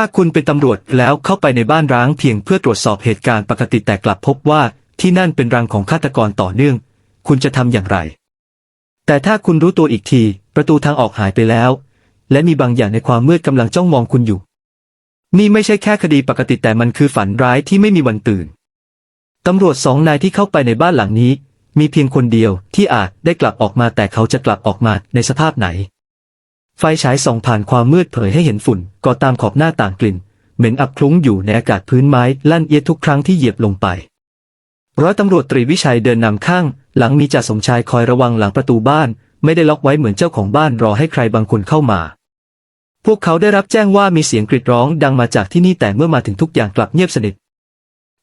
ถ้าคุณเป็นตำรวจแล้วเข้าไปในบ้านร้างเพียงเพื่อตรวจสอบเหตุการณ์ปกติแต่กลับพบว่าที่นั่นเป็นรังของฆาตกรต่อเนื่อง คุณจะทำอย่างไร แต่ถ้าคุณรู้ตัวอีกที ประตูทางออกหายไปแล้ว และมีบางอย่างในความมืดกำลังจ้องมองคุณอยู่ นี่ไม่ใช่แค่คดีปกติแต่มันคือฝันร้ายที่ไม่มีวันตื่นตำรวจสองนายที่เข้าไปในบ้านหลังนี้ มีเพียงคนเดียวที่อาจได้กลับออกมาแต่เขาจะกลับออกมาในสภาพไหน ไฟฉายส่องผ่านความมืดเผยให้เห็นฝุ่นก่อตามขอบหน้าต่างกลิ่น เหม็นอับคลุ้งอยู่ในอากาศพื้นไม้ลั่นเอียดทุกครั้งที่เหยียบลงไป ร้อยตำรวจตรีวิชัยเดินนำข้าง หลังมีจ่าสมชายคอยระวังหลังประตูบ้าน ไม่ได้ล็อกไว้เหมือนเจ้าของบ้านรอให้ใครบางคนเข้ามา พวกเขาได้รับแจ้งว่ามีเสียงกรีดร้องดังมาจากที่นี่แต่เมื่อมาถึงทุกอย่างกลับเงียบสนิท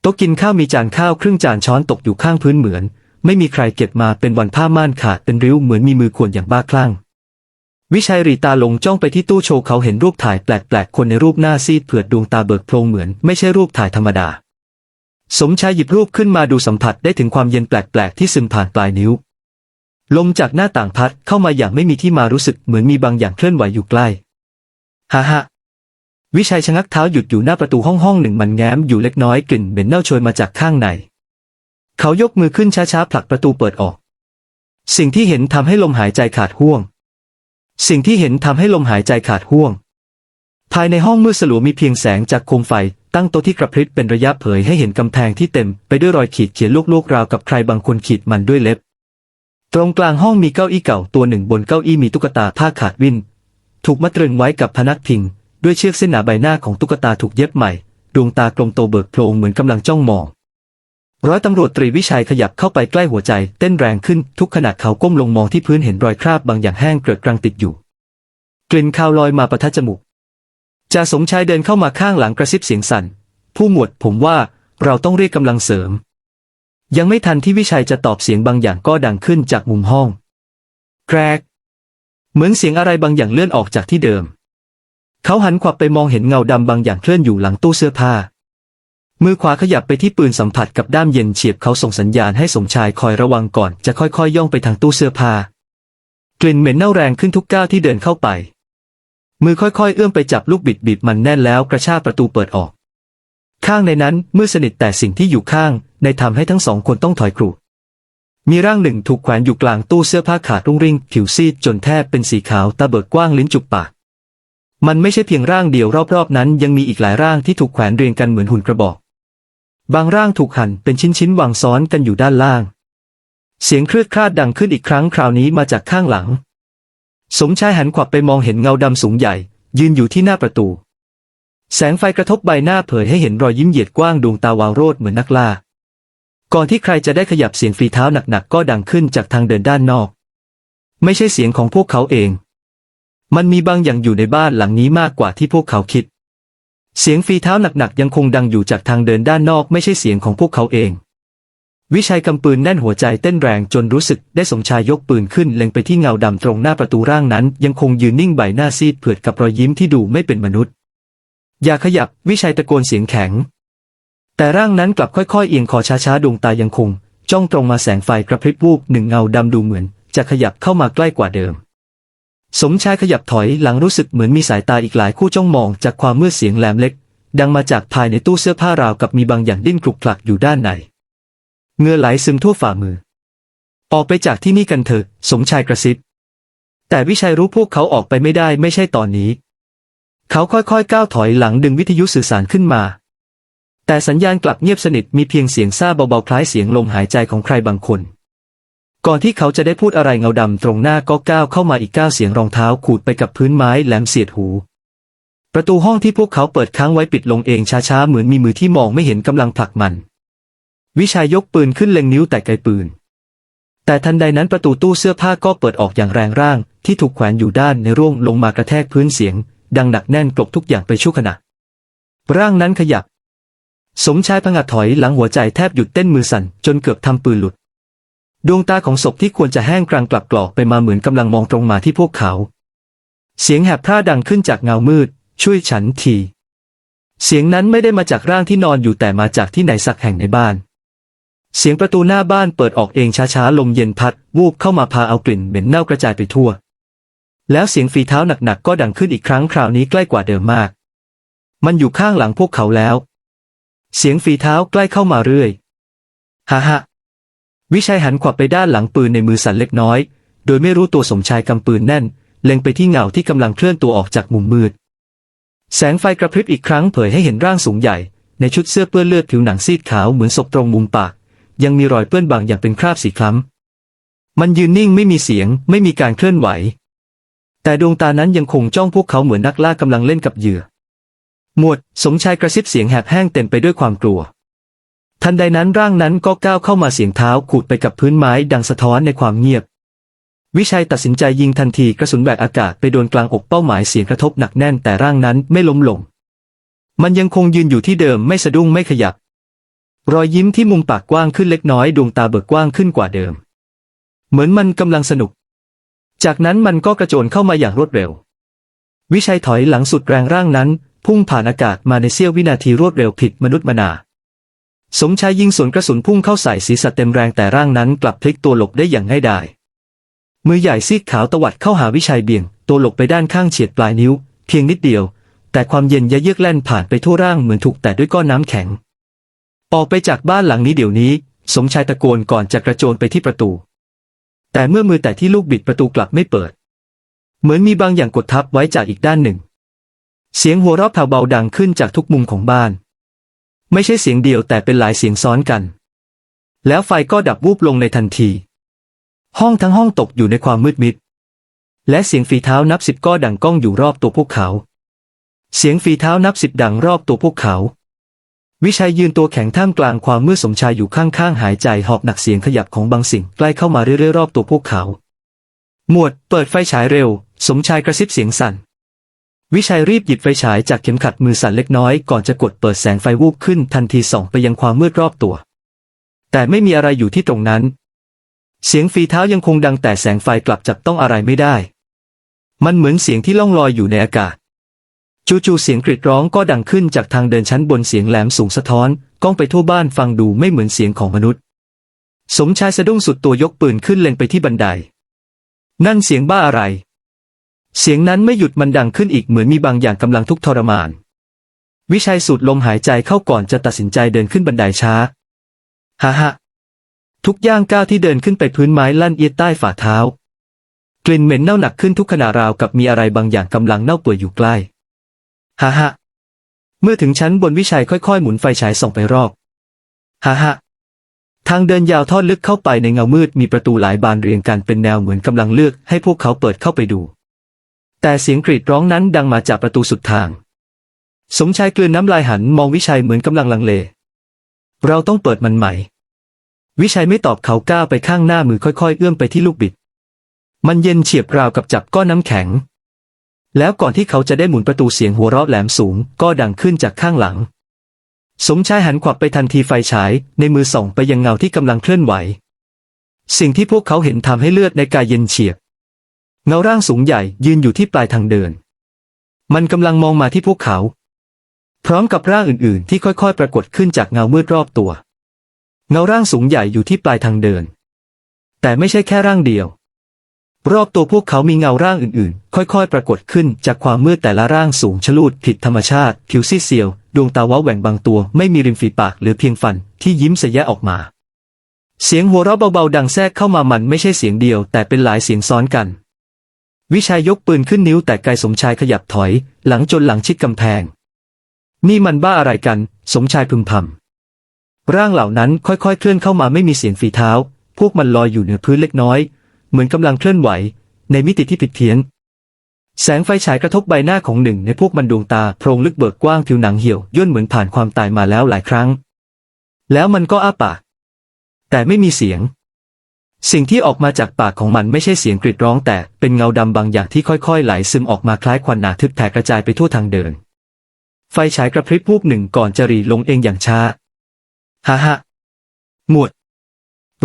โต๊ะกินข้าวมีจานข้าวครึ่งจานช้อนตกอยู่ข้างพื้นเหมือน ไม่มีใครเก็บมาเป็นวันผ้าม่านขาดเป็นริ้วเหมือนมีมือขวนอย่างบ้าคลั่ง วิชัยรีตาลงจ้องไปที่ตู้โชว์เขาเห็นรูปถ่ายแปลกๆ คนในรูปหน้าซีดเผือดดวงตาเบิกโพลงเหมือนไม่ใช่รูปถ่ายธรรมดา สมชายหยิบรูปขึ้นมาดูสัมผัสได้ถึงความเย็นแปลกๆ ที่ซึมผ่านปลายนิ้ว ลมจากหน้าต่างพัดเข้ามาอย่างไม่มีที่มารู้สึกเหมือนมีบางอย่างเคลื่อนไหวอยู่ใกล้ฮ่าฮ่าวิชัยชะงักเท้าหยุดอยู่หน้าประตูห้องห้องหนึ่งมันแง้มอยู่เล็กน้อยกลิ่นเหม็นเน่าโชยมาจากข้างใน เขายกมือขึ้นช้าๆผลักประตูเปิดออก สิ่งที่เห็นทำให้ลมหายใจขาดห่วง สิ่งที่เห็นทำให้ลมหายใจขาดห่วง ภายในห้องมืดสลัวมีเพียงแสงจากโคมไฟ ตั้งโต๊ะที่กระพริบเป็นระยะเผยให้เห็นกำแพงที่เต็มไปด้วยรอยขีดเขียนลูกๆราวกับใครบางคนขีดมันด้วยเล็บ ตรงกลางห้องมีเก้าอี้เก่าตัวหนึ่งบนเก้าอี้มีตุ๊กตาผ้าขาดวินถูกมัดตรึงไว้กับพนักพิง ด้วยเชือกเส้นหนาใบหน้าของตุ๊กตาถูกเย็บใหม่ ดวงตากลมโตเบิกโพลงเหมือนกำลังจ้องมอง ร้อยตำรวจตรีวิชัยขยับเข้าไปใกล้หัวใจเต้นแรงขึ้นทุกขณะเขาก้มลงมองที่พื้นเห็นรอยคราบบางอย่างแห้งเกลือกกรังติดอยู่ กลิ่นคาวลอยมาประทัดจมูกจ่าสมชายเดินเข้ามาข้างหลังกระซิบเสียงสั่น ผู้หมวดผมว่าเราต้องเรียกกำลังเสริม ยังไม่ทันที่วิชัยจะตอบเสียงบางอย่างก็ดังขึ้นจากมุมห้องแกรกเหมือนเสียงอะไรบางอย่างเลื่อนออกจากที่เดิม เขาหันขวับไปมองเห็นเงาดำบางอย่างเคลื่อนอยู่หลังตู้เสื้อผ้า มือขวาขยับไปที่ปืนสัมผัสกับด้ามเย็นเฉียบเขาส่งสัญญาณให้สมชายคอยระวังก่อนจะค่อยๆยย่องไปทางตู้เสื้อผ้ากลิ่นเหม็นเน่าแรงขึ้นทุกก้าวที่เดินเข้าไป มือค่อยๆ เอื้อมไปจับลูกบิดบีบมันแน่นแล้วกระชากประตูเปิดออก ข้างในนั้นมืดสนิทแต่สิ่งที่อยู่ข้าง ในทำให้ทั้งสองคนต้องถอยกรูมีร่างหนึ่งถูกแขวนอยู่กลางตู้เสื้อผ้าขาดรุ่งริ่งผิวซีดจนแทบเป็นสีขาวตาเบิกกว้างลิ้นจุกปากมันไม่ใช่เพียงร่างเดียวรอบๆนั้นยังมีอีกหลายร่างที่ถูกแขวนเรียงกันเหมือนหุ่นกระบอก บางร่างถูกหั่นเป็นชิ้นๆวางซ้อนกันอยู่ด้านล่าง เสียงเครืดคลาดดังขึ้นอีกครั้งคราวนี้มาจากข้างหลัง สมชายหันขวับไปมองเห็นเงาดำสูงใหญ่ ยืนอยู่ที่หน้าประตู แสงไฟกระทบใบหน้าเผยให้เห็นรอยยิ้มเหยียดกว้างดวงตาวาวโรดเหมือนนักล่า ก่อนที่ใครจะได้ขยับเสียงฝีเท้าหนักๆก็ดังขึ้นจากทางเดินด้านนอก ไม่ใช่เสียงของพวกเขาเอง มันมีบางอย่างอยู่ในบ้านหลังนี้มากกว่าที่พวกเขาคิด เสียงฝีเท้าหนักๆยังคงดังอยู่จากทางเดินด้านนอกไม่ใช่เสียงของพวกเขาเอง วิชัยกำปืนแน่นหัวใจเต้นแรงจนรู้สึกได้สมชายยกปืนขึ้นเล็งไปที่เงาดำตรงหน้าประตูร่างนั้น ยังคงยืนนิ่งใบหน้าซีดเผือดกับรอยยิ้มที่ดูไม่เป็นมนุษย์ อย่าขยับวิชัยตะโกนเสียงแข็ง แต่ร่างนั้นกลับค่อยๆ เอียงคอช้าๆดวงตายังคง จ้องตรงมาแสงไฟกระพริบวูบหนึ่งเงาดำดูเหมือน จะขยับเข้ามาใกล้กว่าเดิม สมชายขยับถอยหลังรู้สึกเหมือนมีสายตาอีกหลายคู่จ้องมองจากความมืดเสียงแหลมเล็ก ดังมาจากภายในตู้เสื้อผ้าราวกับมีบางอย่างดิ้นคลุกคลักอยู่ด้านในเงื่อไหลซึมทั่วฝ่ามือ ออกไปจากที่นี่กันเถอะ สมชายกระซิบ แต่วิชัยรู้พวกเขาออกไปไม่ได้ไม่ใช่ตอนนี้ เขาค่อยๆก้าวถอยหลังดึงวิทยุสื่อสารขึ้นมา แต่สัญญาณกลับเงียบสนิทมีเพียงเสียงซาเบาๆคล้ายเสียงลมหายใจของใครบางคน ก่อนที่เขาจะได้พูดอะไรเงาดำตรงหน้าก็ก้าวเข้ามาอีกก้าวเสียงรองเท้าขูดไปกับพื้นไม้แหลมเสียดหู ประตูห้องที่พวกเขาเปิดค้างไว้ปิดลงเองช้าๆเหมือนมีมือที่มองไม่เห็นกำลังผลักมัน วิชัยยกปืนขึ้นเล็งนิ้วแต่ไกลปืน แต่ทันใดนั้นประตูตู้เสื้อผ้าก็เปิดออกอย่างแรงร่าง ที่ถูกแขวนอยู่ด้านในร่วงลงมากระแทกพื้นเสียง ดังหนักแน่นกลบทุกอย่างไปชั่วขณะร่างนั้นขยับ สมชายผงะถอยหลังหัวใจแทบหยุดเต้นมือสั่นจนเกือบทำปืนหลุด ดวงตาของศพที่ควรจะแห้งกลางกลับกรอกไปมาเหมือนกำลังมองตรงมาที่พวกเขา เสียงแหบพร่าดังขึ้นจากเงามืด ช่วยฉันที เสียงนั้นไม่ได้มาจากร่างที่นอนอยู่แต่มาจากที่ไหนสักแห่งในบ้าน เสียงประตูหน้าบ้านเปิดออกเองช้าๆลมเย็นพัด วูบเข้ามาพาเอากลิ่นเหม็นเน่ากระจายไปทั่ว แล้วเสียงฝีเท้าหนักๆก็ดังขึ้นอีกครั้งคราวนี้ใกล้กว่าเดิมมาก มันอยู่ข้างหลังพวกเขาแล้ว เสียงฝีเท้าใกล้เข้ามาเรื่อยฮ่าฮ่า วิชัยหันขวับไปด้านหลังปืนในมือสั่นเล็กน้อย โดยไม่รู้ตัวสมชายกำปืนแน่น เล็งไปที่เงาที่กำลังเคลื่อนตัวออกจากมุมมืด แสงไฟกระพริบอีกครั้งเผยให้เห็นร่างสูงใหญ่ ในชุดเสื้อเปื้อนเลือดผิวหนังซีดขาวเหมือนศพตรงมุมปาก ยังมีรอยเปื้อนบางอย่างเป็นคราบสีคล้ำ มันยืนนิ่งไม่มีเสียง ไม่มีการเคลื่อนไหว แต่ดวงตานั้นยังคงจ้องพวกเขาเหมือนนักล่ากำลังเล่นกับเหยื่อ หมวด สมชายกระซิบเสียงแหบแห้งเต็มไปด้วยความกลัว ทันใดนั้นร่างนั้นก็ก้าวเข้ามาเสียงเท้าขูดไปกับพื้นไม้ดังสะท้อนในความเงียบ วิชัยตัดสินใจยิงทันทีกระสุนแบกอากาศไปโดนกลางอกเป้าหมายเสียงกระทบหนักแน่นแต่ร่างนั้นไม่ล้มลง มันยังคงยืนอยู่ที่เดิมไม่สะดุ้งไม่ขยับ รอยยิ้มที่มุมปากกว้างขึ้นเล็กน้อยดวงตาเบิกกว้างขึ้นกว่าเดิม เหมือนมันกำลังสนุก จากนั้นมันก็กระโจนเข้ามาอย่างรวดเร็ว วิชัยถอยหลังสุดแรงร่างนั้น พุ่งผ่านอากาศมาในเสี้ยววินาทีรวดเร็วผิดมนุษย์มนา สมชายยิงสวนกระสุนพุ่งเข้าใส่ศีรษะเต็มแรงแต่ร่างนั้นกลับพลิกตัวหลบได้อย่างง่ายดาย มือใหญ่ซีดขาวตวัดเข้าหาวิชัยเบี่ยง ตัวหลบไปด้านข้างเฉียดปลายนิ้ว เพียงนิดเดียว แต่ความเย็นยะเยือกแล่นผ่านไปทั่วร่างเหมือนถูกแตะด้วยก้อนน้ำแข็ง ออกไปจากบ้านหลังนี้เดี๋ยวนี้ สมชายตะโกนก่อนจะกระโจนไปที่ประตู แต่เมื่อมือแตะที่ลูกบิดประตูกลับไม่เปิด เหมือนมีบางอย่างกดทับไว้จากอีกด้านหนึ่ง เสียงหัวเราะแผ่วเบาดังขึ้นจากทุกมุมของบ้าน ไม่ใช่เสียงเดียวแต่เป็นหลายเสียงซ้อนกัน แล้วไฟก็ดับวูบลงในทันที ห้องทั้งห้องตกอยู่ในความมืดมิด และเสียงฝีเท้านับสิบก็ดังก้องอยู่รอบตัวพวกเขา เสียงฝีเท้านับสิบดังรอบตัวพวกเขา วิชัยยืนตัวแข็งท่ามกลางความมืดสมชายอยู่ข้างๆหายใจหอบหนักเสียงขยับของบางสิ่งใกล้เข้ามาเรื่อยๆรอบตัวพวกเขา หมวดเปิดไฟฉายเร็ว สมชายกระซิบเสียงสั่น วิชัยรีบหยิบไฟฉายจากเข็มขัดมือสั่นเล็กน้อยก่อนจะกดเปิดแสงไฟวูบขึ้นทันทีส่องไปยังความมืดรอบตัว แต่ไม่มีอะไรอยู่ที่ตรงนั้น เสียงฝีเท้ายังคงดังแต่แสงไฟกลับจับต้องอะไรไม่ได้ มันเหมือนเสียงที่ล่องลอยอยู่ในอากาศ จู่ๆเสียงกรีดร้องก็ดังขึ้นจากทางเดินชั้นบนเสียงแหลมสูงสะท้อนก้องไปทั่วบ้านฟังดูไม่เหมือนเสียงของมนุษย์ สมชายสะดุ้งสุดตัวยกปืนขึ้นเล็งไปที่บันได นั่นเสียงบ้าอะไร เสียงนั้นไม่หยุดมันดังขึ้นอีกเหมือนมีบางอย่างกำลังทุกข์ทรมาน วิชัยสูดลมหายใจเข้าก่อนจะตัดสินใจเดินขึ้นบันไดช้าฮ่าฮ่าทุกย่างก้าวที่เดินขึ้นไปพื้นไม้ลั่นเอียดใต้ฝ่าเท้า กลิ่นเหม็นเน่าหนักขึ้นทุกขณะราวกับมีอะไรบางอย่างกำลังเน่าเปื่อยอยู่ใกล้ฮ่าฮ่าเมื่อถึงชั้นบนวิชัยค่อยๆ หมุนไฟฉายส่องไปรอบฮ่าฮ่าทางเดินยาวทอดลึกเข้าไปในเงามืดมีประตูหลายบานเรียงกันเป็นแนวเหมือนกำลังเลือกให้พวกเขาเปิดเข้าไปดู แต่เสียงกรีดร้องนั้นดังมาจากประตูสุดทาง สมชายกลืนน้ำลายหันมองวิชัยเหมือนกำลังลังเล เราต้องเปิดมันใหม่ วิชัยไม่ตอบเขาก้าวไปข้างหน้ามือค่อยๆ เอื้อมไปที่ลูกบิด มันเย็นเฉียบราวกับจับก้อนน้ำแข็ง แล้วก่อนที่เขาจะได้หมุนประตูเสียงหัวเราะแหลมสูง ก็ดังขึ้นจากข้างหลัง สมชายหันขวับไปทันทีไฟฉายในมือส่องไปยังเงาที่กำลังเคลื่อนไหว สิ่งที่พวกเขาเห็นทำให้เลือดในกายเย็นเฉียบ เงาร่างสูงใหญ่ยืนอยู่ที่ปลายทางเดิน มันกำลังมองมาที่พวกเขา พร้อมกับร่างอื่นๆ ที่ค่อยๆ ปรากฏขึ้นจากเงามืดรอบตัว เงาร่างสูงใหญ่อยู่ที่ปลายทางเดิน แต่ไม่ใช่แค่ร่างเดียว รอบตัวพวกเขามีเงาร่างอื่นๆ ค่อยๆ ปรากฏขึ้นจากความมืดแต่ละร่างสูงชลูดผิดธรรมชาติ ผิวซีเซียว ดวงตาว้าแหว่งบางตัว ไม่มีริมฝีปากหรือเพียงฟันที่ยิ้มเสยะออกมาเสียงหัวเราะเบาๆ ดังแทรกเข้ามามันไม่ใช่เสียงเดียว แต่เป็นหลายเสียงซ้อนกัน วิชัยยกปืนขึ้นนิ้วแต่กายสมชายขยับถอย หลังจนหลังชิดกำแพง นี่มันบ้าอะไรกัน สมชายพึมพำร่างเหล่านั้นค่อยๆ เคลื่อนเข้ามาไม่มีเสียงฝีเท้า พวกมันลอยอยู่เหนือพื้นเล็กน้อย เหมือนกำลังเคลื่อนไหว ในมิติที่ผิดเพี้ยน แสงไฟฉายกระทบใบหน้าของหนึ่งในพวกมันดวงตาโพรงลึกเบิกกว้างผิวหนังเหี่ยวย่นเหมือนผ่านความตายมาแล้วหลายครั้ง แล้วมันก็อ้าปากแต่ไม่มีเสียง สิ่งที่ออกมาจากปากของมันไม่ใช่เสียงกรีดร้องแต่เป็นเงาดำบางอย่างที่ค่อยๆ ไหลซึมออกมาคล้ายควันหนาทึบแผ่กระจายไปทั่วทางเดิน ไฟฉายกระพริบวูบหนึ่งก่อนจะหรีลงเองอย่างช้าฮ่าฮ่าหมวด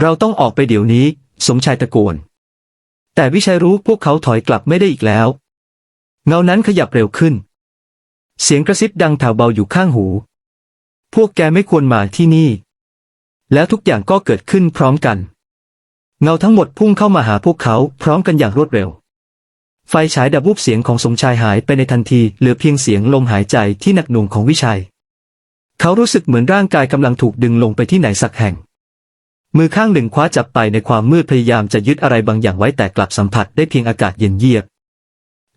เราต้องออกไปเดี๋ยวนี้ สมชายตะโกน แต่วิชัยรู้พวกเขาถอยกลับไม่ได้อีกแล้ว เงานั้นขยับเร็วขึ้น เสียงกระซิบดังแผ่วเบาอยู่ข้างหู พวกแกไม่ควรมาที่นี่ แล้วทุกอย่างก็เกิดขึ้นพร้อมกัน เงาทั้งหมดพุ่งเข้ามาหาพวกเขาพร้อมกันอย่างรวดเร็ว ไฟฉายดับวูบเสียงของสมชายหายไปในทันที เหลือเพียงเสียงลมหายใจที่หนักหน่วงของวิชัย เขารู้สึกเหมือนร่างกายกำลังถูกดึงลงไปที่ไหนสักแห่ง มือข้างหนึ่งคว้าจับไปในความมืดพยายามจะยึดอะไรบางอย่างไว้แต่กลับสัมผัสได้เพียงอากาศเย็นเยียบ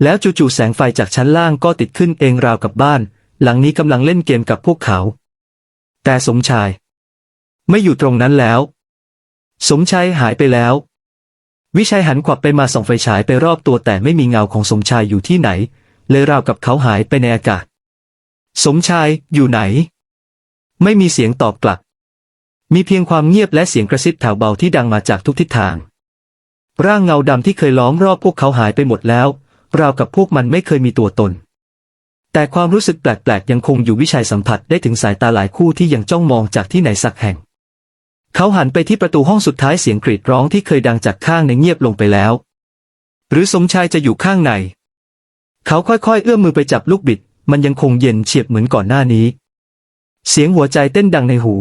แล้วจู่ๆแสงไฟจากชั้นล่างก็ติดขึ้นเองราวกับบ้าน หลังนี้กำลังเล่นเกมกับพวกเขา แต่สมชาย ไม่อยู่ตรงนั้นแล้ว สมชายหายไปแล้ว วิชัยหันขวับไปมาส่องไฟฉายไปรอบตัวแต่ไม่มีเงาของสมชายอยู่ที่ไหน เลยราวกับเขาหายไปในอากาศ สมชายอยู่ไหน ไม่มีเสียงตอบกลับ มีเพียงความเงียบและเสียงกระซิบแถวเบาที่ดังมาจากทุกทิศทาง ร่างเงาดำที่เคยล้อมรอบพวกเขาหายไปหมดแล้ว ราวกับพวกมันไม่เคยมีตัวตน แต่ความรู้สึกแปลกๆยังคงอยู่วิชัยสัมผัสได้ถึงสายตาหลายคู่ที่ยังจ้องมองจากที่ไหนสักแห่ง เขาหันไปที่ประตูห้องสุดท้ายเสียงกรีดร้องที่เคยดังจากข้างในเงียบลงไปแล้ว หรือสมชายจะอยู่ข้างใน เขาค่อยๆ เอื้อมมือไปจับลูกบิด มันยังคงเย็นเฉียบเหมือนก่อนหน้านี้ เสียงหัวใจเต้นดังในหู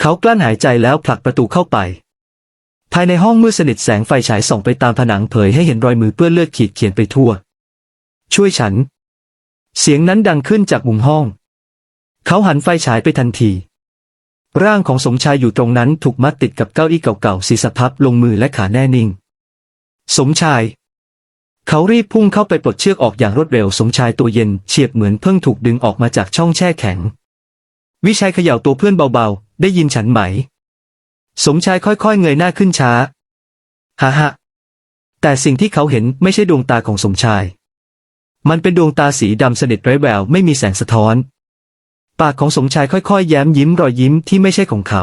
เขากลั้นหายใจแล้วผลักประตูเข้าไป ภายในห้องมืดสนิทแสงไฟฉายส่องไปตามผนังเผยให้เห็นรอยมือเปื้อนเลือดขีดเขียนไปทั่ว ช่วยฉัน เสียงนั้นดังขึ้นจากมุมห้อง เขาหันไฟฉายไปทันที ร่างของสมชายอยู่ตรงนั้นถูกมัดติดกับเก้าอี้เก่าๆศีรษะพับลงมือและขาแน่นิ่ง สมชาย เขารีบพุ่งเข้าไปปลดเชือกออกอย่างรวดเร็วสมชายตัวเย็นเฉียบเหมือนเพิ่งถูกดึงออกมาจากช่องแช่แข็ง วิชัยเขย่าตัวเพื่อนเบาๆ ได้ยินฉันไหม สมชายค่อยๆ เงยหน้าขึ้นช้าฮ่าฮะแต่สิ่งที่เขาเห็นไม่ใช่ดวงตาของสมชาย มันเป็นดวงตาสีดำสนิทไร้แววไม่มีแสงสะท้อน ปากของสมชายค่อยๆ แย้มยิ้มรอยยิ้มที่ไม่ใช่ของเขา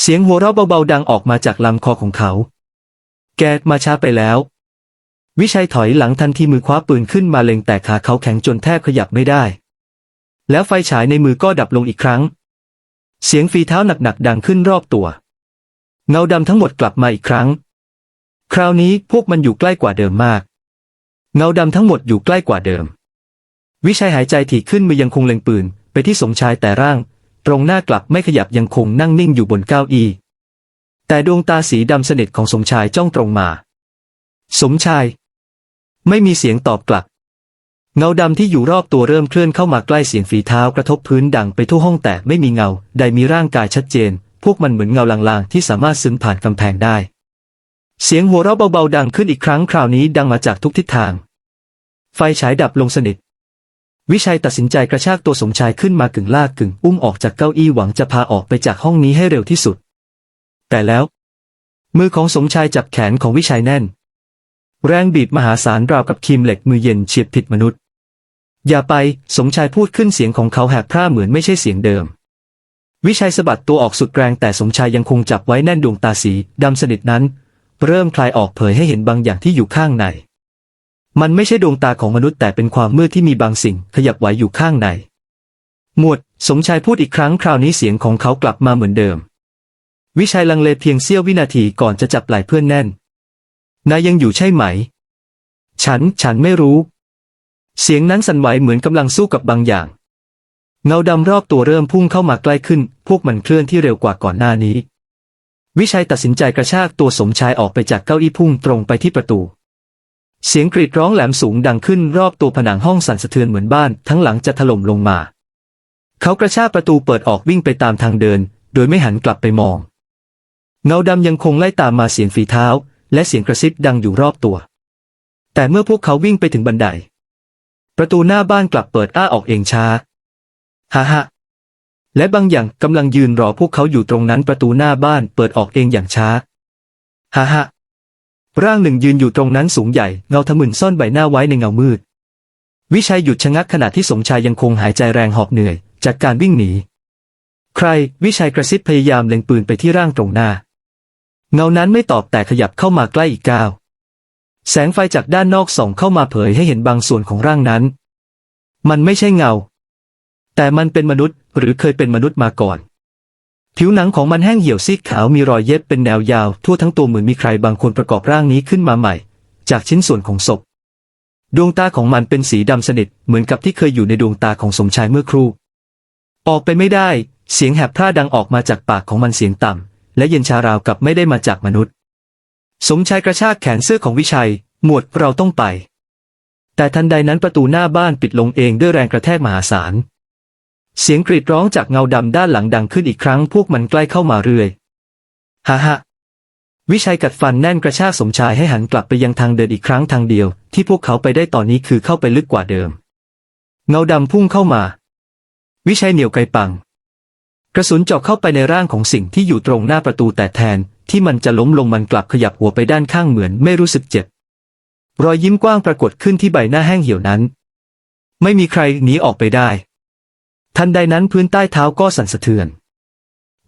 เสียงหัวเราะเบาๆดังออกมาจากลำคอของเขา แกมาช้าไปแล้ว วิชัยถอยหลังทันทีมือคว้าปืนขึ้นมาเล็งแต่ขาเขาแข็งจนแทบขยับไม่ได้ แล้วไฟฉายในมือก็ดับลงอีกครั้ง เสียงฝีเท้าหนักๆดังขึ้นรอบตัว เงาดำทั้งหมดกลับมาอีกครั้ง คราวนี้พวกมันอยู่ใกล้กว่าเดิมมาก เงาดำทั้งหมดอยู่ใกล้กว่าเดิม วิชัยหายใจถี่ขึ้นมือยังคงเล็งปืน ไปที่สมชายแต่ร่าง ตรงหน้ากลับไม่ขยับยังคงนั่งนิ่งอยู่บนเก้าอี้แต่ดวงตาสีดำสนิทของสมชายจ้องตรงมา สมชาย ไม่มีเสียงตอบกลับ เงาดำที่อยู่รอบตัวเริ่มเคลื่อนเข้ามาใกล้เสียงฝีเท้ากระทบพื้นดังไปทั่วห้องแต่ไม่มีเงาใดมีร่างกายชัดเจน พวกมันเหมือนเงาลางๆ ที่สามารถซึมผ่านกำแพงได้ เสียงหัวเราะเบาๆดังขึ้นอีกครั้งคราวนี้ดังมาจากทุกทิศทาง ไฟฉายดับลงสนิท วิชัยตัดสินใจกระชากตัวสมชายขึ้นมากึ่งลากกึ่งอุ้มออกจากเก้าอี้หวังจะพาออกไปจากห้องนี้ให้เร็วที่สุด แต่แล้ว มือของสมชายจับแขนของวิชัยแน่น แรงบีบมหาศาลราวกับครีมเหล็กมือเย็นเฉียบผิดมนุษย์ อย่าไปสมชายพูดขึ้นเสียงของเขาแหบพร่าเหมือนไม่ใช่เสียงเดิม วิชัยสะบัดตัวออกสุดแรงแต่สมชายยังคงจับไว้แน่นดวงตาสีดำสนิทนั้น เริ่มคลายออกเผยให้เห็นบางอย่างที่อยู่ข้างใน มันไม่ใช่ดวงตาของมนุษย์แต่เป็นความมืดที่มีบางสิ่งขยับไหวอยู่ข้างใน หมวด สมชายพูดอีกครั้งคราวนี้เสียงของเขากลับมาเหมือนเดิม วิชัยลังเลเพียงเสี้ยววินาทีก่อนจะจับไหล่เพื่อนแน่น นายยังอยู่ใช่ไหม ฉัน ฉันไม่รู้ เสียงนั้นสั่นไหวเหมือนกำลังสู้กับบางอย่าง เงาดำรอบตัวเริ่มพุ่งเข้ามาใกล้ขึ้น พวกมันเคลื่อนที่เร็วกว่าก่อนหน้านี้ วิชัยตัดสินใจกระชากตัวสมชายออกไปจากเก้าอี้พุ่งตรงไปที่ประตู เสียงกรีดร้องแหลมสูงดังขึ้นรอบตัวผนังห้องสั่นสะเทือนเหมือนบ้าน ทั้งหลังจะถล่มลงมา เขากระชากประตูเปิดออกวิ่งไปตามทางเดิน โดยไม่หันกลับไปมอง เงาดำยังคงไล่ตามมาเสียงฝีเท้า และเสียงกระซิบดังอยู่รอบตัว แต่เมื่อพวกเขาวิ่งไปถึงบันได ประตูหน้าบ้านกลับเปิดอ้าออกเองช้าฮ่าฮ่าและบางอย่างกำลังยืนรอพวกเขาอยู่ตรงนั้นประตูหน้าบ้านเปิดออกเองอย่างช้าฮ่าฮ่า ร่างหนึ่งยืนอยู่ตรงนั้นสูงใหญ่เงาทะมึนซ่อนใบหน้าไว้ในเงามืด วิชัยหยุดชะงักขณะที่สมชายยังคงหายใจแรงหอบเหนื่อย จากการวิ่งหนี ใคร วิชัยกระซิบพยายามเล็งปืนไปที่ร่างตรงหน้า เงานั้นไม่ตอบแต่ขยับเข้ามาใกล้อีกก้าวแสงไฟจากด้านนอกส่องเข้ามาเผยให้เห็นบางส่วนของร่างนั้น มันไม่ใช่เงา แต่มันเป็นมนุษย์หรือเคยเป็นมนุษย์มาก่อน ผิวหนังของมันแห้งเหี่ยวซีดขาวมีรอยเย็บเป็นแนวยาว ทั่วทั้งตัวเหมือนมีใครบางคนประกอบร่างนี้ขึ้นมาใหม่ จากชิ้นส่วนของศพ ดวงตาของมันเป็นสีดำสนิทเหมือนกับที่เคยอยู่ในดวงตาของสมชายเมื่อครู่ ออกไปไม่ได้ เสียงแหบพร่าดังออกมาจากปากของมันเสียงต่ำและเย็นชาราวกับไม่ได้มาจากมนุษย์ สมชายกระชากแขนเสื้อของวิชัย หมวดเราต้องไป แต่ทันใดนั้นประตูหน้าบ้านปิดลงเองด้วยแรงกระแทกมหาศาล เสียงกรีดร้องจากเงาดำด้านหลังดังขึ้นอีกครั้งพวกมันใกล้เข้ามาเรื่อยฮ่าฮ่าวิชัยกัดฟันแน่นกระชากสมชายให้หันกลับไปยังทางเดินอีกครั้งทางเดียว ที่พวกเขาไปได้ตอนนี้คือเข้าไปลึกกว่าเดิม เงาดำพุ่งเข้ามา วิชัยเหนียวไกปัง กระสุนเจาะเข้าไปในร่างของสิ่งที่อยู่ตรงหน้าประตูแต่แทน ที่มันจะล้มลงมันกลับขยับหัวไปด้านข้างเหมือนไม่รู้สึกเจ็บ รอยยิ้มกว้างปรากฏขึ้นที่ใบหน้าแห้งเหี่ยวนั้น ไม่มีใครหนีออกไปได้ ทันใดนั้นพื้นใต้เท้าก็สั่นสะเทือน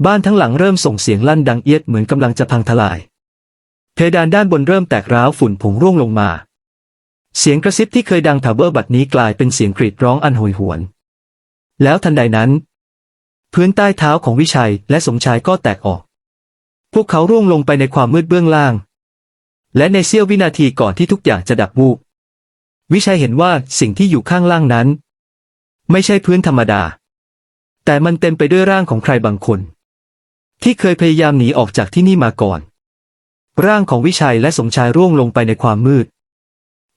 บ้านทั้งหลังเริ่มส่งเสียงลั่นดังเอียดเหมือนกำลังจะพังทลาย เพดานด้านบนเริ่มแตกร้าวฝุ่นผงร่วงลงมา เสียงกระซิบที่เคยดังแผ่วเบอร์บัดนี้กลายเป็นเสียงกรีดร้องอันโหยหวน แล้วทันใดนั้น พื้นใต้เท้าของวิชัยและสมชายก็แตกออก พวกเขาร่วงลงไปในความมืดเบื้องล่าง และในเสี้ยววินาทีก่อนที่ทุกอย่างจะดับวูบวิชัยเห็นว่าสิ่งที่อยู่ข้างล่างนั้น ไม่ใช่พื้นธรรมดา แต่มันเต็มไปด้วยร่างของใครบางคน ที่เคยพยายามหนีออกจากที่นี่มาก่อน ร่างของวิชัยและสมชายร่วงลงไปในความมืด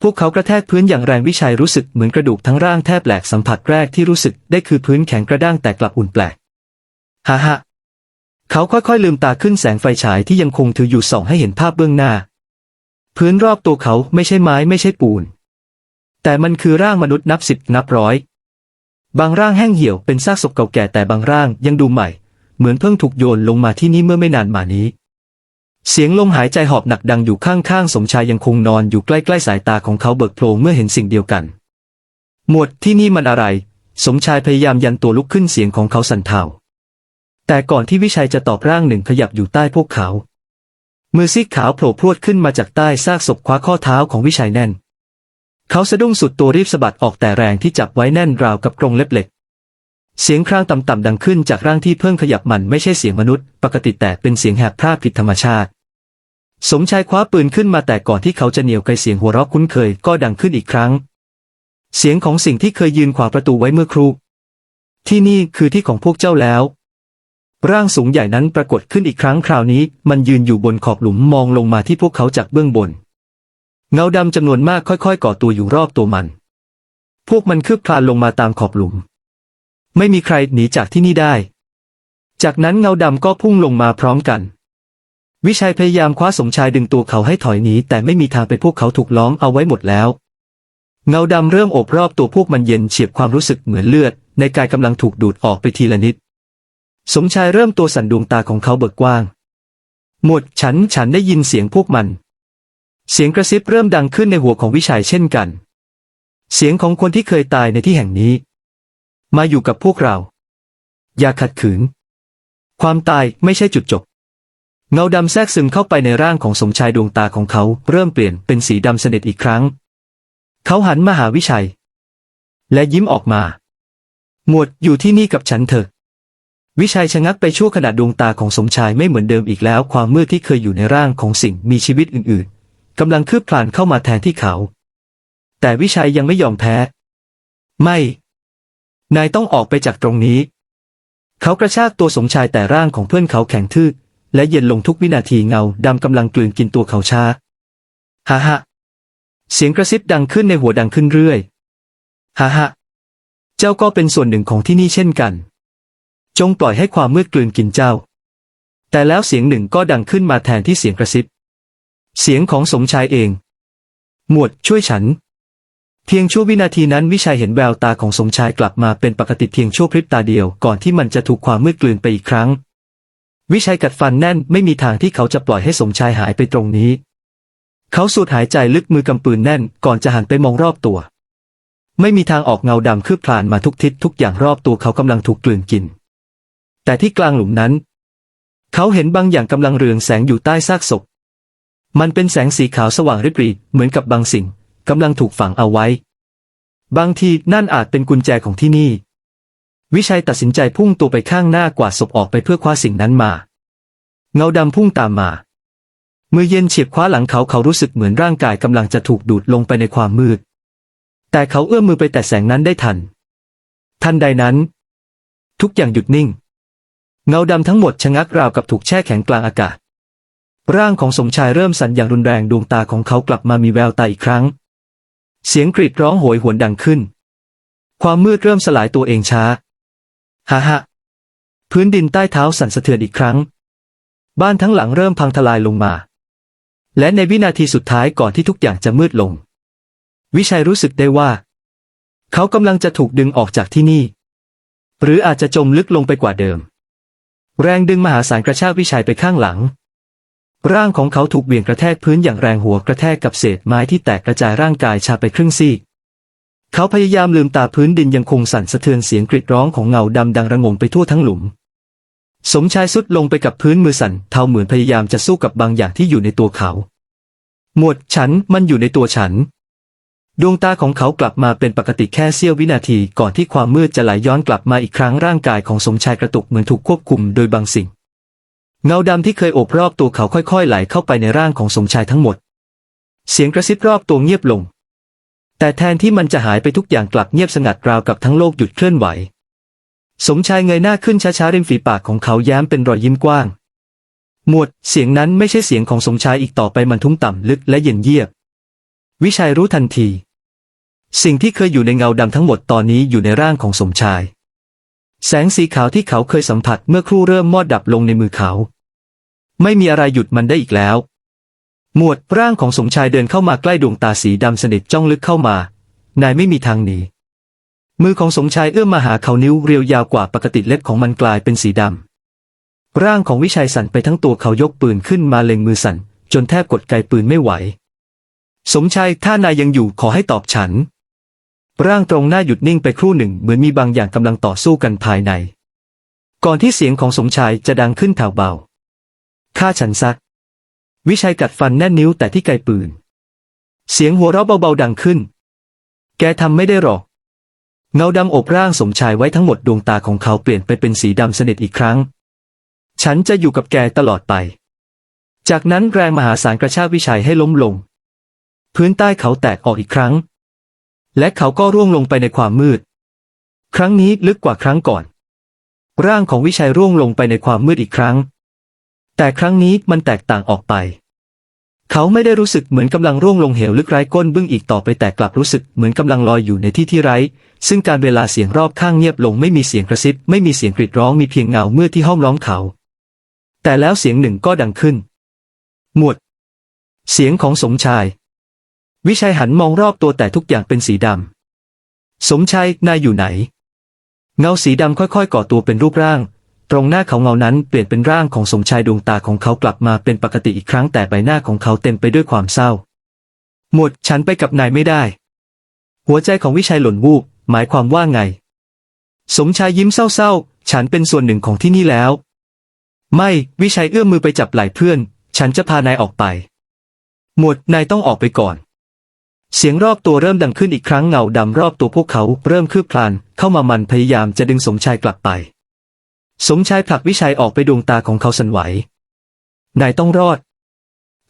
พวกเขากระแทกพื้นอย่างแรงวิชัยรู้สึกเหมือนกระดูกทั้งร่างแทบแหลกสัมผัสแรกที่รู้สึกได้คือพื้นแข็งกระด้างแต่กลับอุ่นแปลกฮ่าฮ่าเขาค่อยๆลืมตาขึ้นแสงไฟฉายที่ยังคงถืออยู่ส่องให้เห็นภาพเบื้องหน้า พื้นรอบตัวเขาไม่ใช่ไม้ไม่ใช่ปูน แต่มันคือร่างมนุษย์นับสิบนับร้อย บางร่างแห้งเหี่ยวเป็นซากศพเก่าแก่แต่บางร่างยังดูใหม่ เหมือนเพิ่งถูกโยนลงมาที่นี่เมื่อไม่นานมานี้ เสียงลมหายใจหอบหนักดังอยู่ข้างๆ สมชายยังคงนอนอยู่ใกล้ๆสายตาของเขาเบิกโพลงเมื่อเห็นสิ่งเดียวกัน หมวดที่นี่มันอะไร สมชายพยายามยันตัวลุกขึ้นเสียงของเขาสั่นเทาแต่ก่อนที่วิชัยจะตอบร่างหนึ่งขยับอยู่ใต้พวกเขา มือซีกขาวโผล่พรวดขึ้นมาจากใต้ซากศพคว้าข้อเท้าของวิชัยแน่น เขาสะดุ้งสุดตัวรีบสะบัดออกแต่แรงที่จับไว้แน่นราวกับกรงเล็บเหล็ก เสียงครางต่ำๆดังขึ้นจากร่างที่เพิ่งขยับมันไม่ใช่เสียงมนุษย์ ปกติแต่เป็นเสียงแหบพร่าผิดธรรมชาติ สมชายคว้าปืนขึ้นมาแต่ก่อนที่เขาจะเหนียวไกลเสียงหัวเราะคุ้นเคยก็ดังขึ้นอีกครั้ง เสียงของสิ่งที่เคยยืนขวางประตูไว้เมื่อครู่ที่นี่คือที่ของพวกเจ้าแล้ว ร่างสูงใหญ่นั้นปรากฏขึ้นอีกครั้งคราวนี้ มันยืนอยู่บนขอบหลุมมองลงมาที่พวกเขาจากเบื้องบน เงาดำจำนวนมากค่อยๆก่อตัวอยู่รอบตัวมัน พวกมันคืบคลานลงมาตามขอบหลุม ไม่มีใครหนีจากที่นี่ได้ จากนั้นเงาดำก็พุ่งลงมาพร้อมกัน วิชัยพยายามคว้าสมชายดึงตัวเขาให้ถอยหนีแต่ไม่มีทางไปพวกเขาถูกล้อมเอาไว้หมดแล้ว เงาดำเริ่มโอบรอบตัวพวกมันเย็นเฉียบความรู้สึกเหมือนเลือด ในกายกำลังถูกดูดออกไปทีละนิด สมชายเริ่มตัวสั่นดวงตาของเขาเบิกกว้าง หมดฉันฉันได้ยินเสียงพวกมัน เสียงกระซิบเริ่มดังขึ้นในหัวของวิชัยเช่นกัน เสียงของคนที่เคยตายในที่แห่งนี้ มาอยู่กับพวกเรา อย่าขัดขืน ความตายไม่ใช่จุดจบ เงาดำแทรกซึมเข้าไปในร่างของสมชายดวงตาของเขาเริ่มเปลี่ยนเป็นสีดำสนิทอีกครั้ง เขาหันมาหาวิชัย และยิ้มออกมา หมวดอยู่ที่นี่กับฉันเถอะวิชัยชะงักไปชั่วขณะดวงตาของสมชายไม่เหมือนเดิมอีกแล้ว ความมืดที่เคยอยู่ในร่างของสิ่งมีชีวิตอื่น กำลังคืบคลานเข้ามาแทนที่เขา แต่วิชัยยังไม่ยอมแพ้ ไม่ นายต้องออกไปจากตรงนี้ เขากระชากตัวสมชายแต่ร่างของเพื่อนเขาแข็งทื่อและเย็นลงทุกวินาทีเงาดำกำลังกลืนกินตัวเขาช้าฮ่าฮ่าเสียงกระซิบดังขึ้นในหัวดังขึ้นเรื่อยฮ่าฮ่าเจ้าก็เป็นส่วนหนึ่งของที่นี่เช่นกัน จงปล่อยให้ความมืดกลืนกินเจ้า แต่แล้วเสียงหนึ่งก็ดังขึ้นมาแทนที่เสียงกระซิบ เสียงของสมชายเอง หมวดช่วยฉัน เพียงชั่ววินาทีนั้นวิชัยเห็นแววตาของสมชายกลับมาเป็นปกติเพียงชั่วพริบตาเดียวก่อนที่มันจะถูกความมืดกลืนไปอีกครั้ง วิชัยกัดฟันแน่นไม่มีทางที่เขาจะปล่อยให้สมชายหายไปตรงนี้ เขาสูดหายใจลึกมือกำปืนแน่นก่อนจะหันไปมองรอบตัว ไม่มีทางออกเงาดำคืบคลานมาทุกทิศทุกอย่างรอบตัวเขากำลังถูกกลืนกิน แต่ที่กลางหลุมนั้น เขาเห็นบางอย่างกำลังเรืองแสงอยู่ใต้ซากศพ มันเป็นแสงสีขาวสว่างริบรีเหมือนกับบางสิ่งกำลังถูกฝังเอาไว้ บางทีนั่นอาจเป็นกุญแจของที่นี่ วิชัยตัดสินใจพุ่งตัวไปข้างหน้ากวาดศพออกไปเพื่อคว้าสิ่งนั้นมา เงาดำพุ่งตามมา เมื่อเย็นเฉียบคว้าหลังเขาเขารู้สึกเหมือนร่างกายกำลังจะถูกดูดลงไปในความมืด แต่เขาเอื้อมมือไปแตะแสงนั้นได้ทัน ทันใดนั้น ทุกอย่างหยุดนิ่ง เงาดำทั้งหมดชะงักราวกับถูกแช่แข็งกลางอากาศ ร่างของสมชายเริ่มสั่นอย่างรุนแรงดวงตาของเขากลับมามีแววตาอีกครั้ง เสียงกรีดร้องโหยหวนดังขึ้น ความมืดเริ่มสลายตัวเองช้าฮ่าฮ่าพื้นดินใต้เท้าสั่นสะเทือนอีกครั้ง บ้านทั้งหลังเริ่มพังทลายลงมา และในวินาทีสุดท้ายก่อนที่ทุกอย่างจะมืดลง วิชัยรู้สึกได้ว่า เขากำลังจะถูกดึงออกจากที่นี่ หรืออาจจะจมลึกลงไปกว่าเดิม แรงดึงมหาศาลกระชากวิชัยไปข้างหลัง ร่างของเขาถูกเบี่ยงกระแทกพื้นอย่างแรงหัวกระแทกกับเศษไม้ที่แตกกระจายร่างกายชาไปครึ่งซีก เขาพยายามลืมตาพื้นดินยังคงสั่นสะเทือนเสียงกรีดร้องของเงาดำดังระงมไปทั่วทั้งหลุม สมชายสุดลงไปกับพื้นมือสั่นเทาเหมือนพยายามจะสู้กับบางอย่างที่อยู่ในตัวเขา หมวดฉันมันอยู่ในตัวฉัน ดวงตาของเขากลับมาเป็นปกติแค่เสี้ยววินาทีก่อนที่ความมืดจะไหลย้อนกลับมาอีกครั้งร่างกายของสมชายกระตุกเหมือนถูกควบคุมโดยบางสิ่ง เงาดำที่เคยโอบรอบตัวเขาค่อยๆ ไหลเข้าไปในร่างของสมชายทั้งหมด เสียงกระซิบรอบตัวเงียบลง แต่แทนที่มันจะหายไปทุกอย่างกลับเงียบสงัดราวกับทั้งโลกหยุดเคลื่อนไหว สมชายเงยหน้าขึ้นช้าๆริมฝีปากของเขาแย้มเป็นรอยยิ้มกว้าง หมวด เสียงนั้นไม่ใช่เสียงของสมชายอีกต่อไปมันทุ้มต่ำลึกและเย็นเยียบ วิชัยรู้ทันที สิ่งที่เคยอยู่ในเงาดำทั้งหมดตอนนี้อยู่ในร่างของสมชาย แสงสีขาวที่เขาเคยสัมผัสเมื่อครู่เริ่มมอดดับลงในมือเขา ไม่มีอะไรหยุดมันได้อีกแล้ว หมวดร่างของสมชายเดินเข้ามาใกล้ดวงตาสีดำสนิทจ้องลึกเข้ามา นายไม่มีทางหนีมือของสมชายเอื้อมมาหาเขานิ้วเรียวยาวกว่าปกติเล็บของมันกลายเป็นสีดำร่างของวิชัยสั่นไปทั้งตัวเขายกปืนขึ้นมาเล็งมือสั่น จนแทบกดไกปืนไม่ไหว สมชายถ้านายยังอยู่ขอให้ตอบฉัน ร่างตรงหน้าหยุดนิ่งไปครู่หนึ่งเหมือนมีบางอย่างกำลังต่อสู้กันภายใน ก่อนที่เสียงของสมชายจะดังขึ้นแผ่วเบาฆ่าฉันซัก วิชัยกัดฟันแน่นนิ้วแต่ที่ไกปืน เสียงหัวเราะเบาๆดังขึ้น แกทำไม่ได้หรอก เงาดำอบร่างสมชายไว้ทั้งหมดดวงตาของเขาเปลี่ยนไปเป็นสีดำสนิทอีกครั้ง ฉันจะอยู่กับแกตลอดไป จากนั้นแรงมหาศาลกระชากวิชัยให้ล้มลง พื้นใต้เขาแตกออกอีกครั้ง และเขาก็ร่วงลงไปในความมืด ครั้งนี้ลึกกว่าครั้งก่อน ร่างของวิชัยร่วงลงไปในความมืดอีกครั้ง แต่ครั้งนี้มันแตกต่างออกไป เขาไม่ได้รู้สึกเหมือนกำลังร่วงลงเหวลึกไร้ก้นบึ้งอีกต่อไปแต่กลับรู้สึกเหมือนกำลังลอยอยู่ในที่ที่ไร้ ซึ่งการเวลาเสียงรอบข้างเงียบลงไม่มีเสียงกระซิบไม่มีเสียงกรีดร้องมีเพียงเงาเมื่อที่ห้องร้องเขา แต่แล้วเสียงหนึ่งก็ดังขึ้น หมวด เสียงของสมชาย วิชัยหันมองรอบตัวแต่ทุกอย่างเป็นสีดำ สมชายนายอยู่ไหน เงาสีดำค่อยๆก่อตัวเป็นรูปร่าง ตรงหน้าเขาเงานั้นเปลี่ยนเป็นร่างของสมชายดวงตาของเขากลับมาเป็นปกติอีกครั้งแต่ใบหน้าของเขาเต็มไปด้วยความเศร้า หมวดฉันไปกับนายไม่ได้ หัวใจของวิชัยหล่นวูบหมายความว่าไง สมชายยิ้มเศร้าๆ ฉันเป็นส่วนหนึ่งของที่นี่แล้ว ไม่ วิชัยเอื้อมมือไปจับไหล่เพื่อน ฉันจะพานายออกไป หมวดนายต้องออกไปก่อน เสียงรอบตัวเริ่มดังขึ้นอีกครั้งเงาดำรอบตัวพวกเขาเริ่มคืบคลาน เข้ามามันพยายามจะดึงสมชายกลับไป สมชายผลักวิชัยออกไปดวงตาของเขาสั่นไหว นายต้องรอด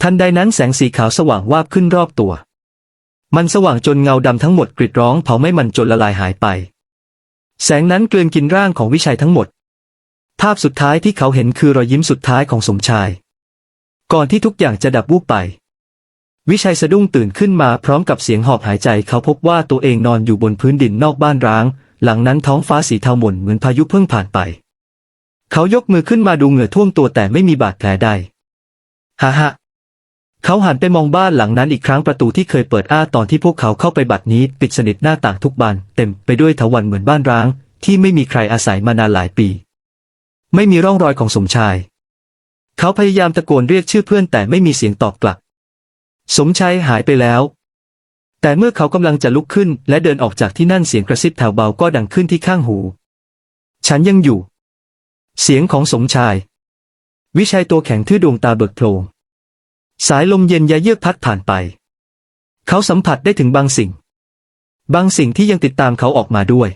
ทันใดนั้นแสงสีขาวสว่างวาบขึ้นรอบตัว มันสว่างจนเงาดำทั้งหมดกริดร้องเผาไม้มันจนละลายหายไป แสงนั้นกลืนกินร่างของวิชัยทั้งหมด ภาพสุดท้ายที่เขาเห็นคือรอยยิ้มสุดท้ายของสมชาย ก่อนที่ทุกอย่างจะดับวูบไป วิชัยสะดุ้งตื่นขึ้นมาพร้อมกับเสียงหอบหายใจเขาพบว่าตัวเองนอนอยู่บนพื้นดินนอกบ้านร้าง หลังนั้นท้องฟ้าสีเทาหม่นเหมือนพายุเพิ่งผ่านไป เขายกมือขึ้นมาดูเหงื่อท่วมตัวแต่ไม่มีบาดแผลใดฮ่าฮ่าเขาหันไปมองบ้านหลังนั้นอีกครั้งประตูที่เคยเปิดอ้าตอนที่พวกเขาเข้าไปบัดนี้ปิดสนิทหน้าต่างทุกบานเต็มไปด้วยเถาวัลย์เหมือนบ้านร้าง ที่ไม่มีใครอาศัยมานานหลายปี ไม่มีร่องรอยของสมชาย เขาพยายามตะโกนเรียกชื่อเพื่อนแต่ไม่มีเสียงตอบกลับ สมชายหายไปแล้ว แต่เมื่อเขากำลังจะลุกขึ้นและเดินออกจากที่นั่นเสียงกระซิบแถวเบาก็ดังขึ้นที่ข้างหู ฉันยังอยู่ เสียงของสมชาย วิชัยตัวแข็งทื่อดวงตาเบิกโพลงสายลมเย็นยะเยือกพัดผ่านไป เขาสัมผัสได้ถึงบางสิ่ง บางสิ่งที่ยังติดตามเขาออกมาด้วย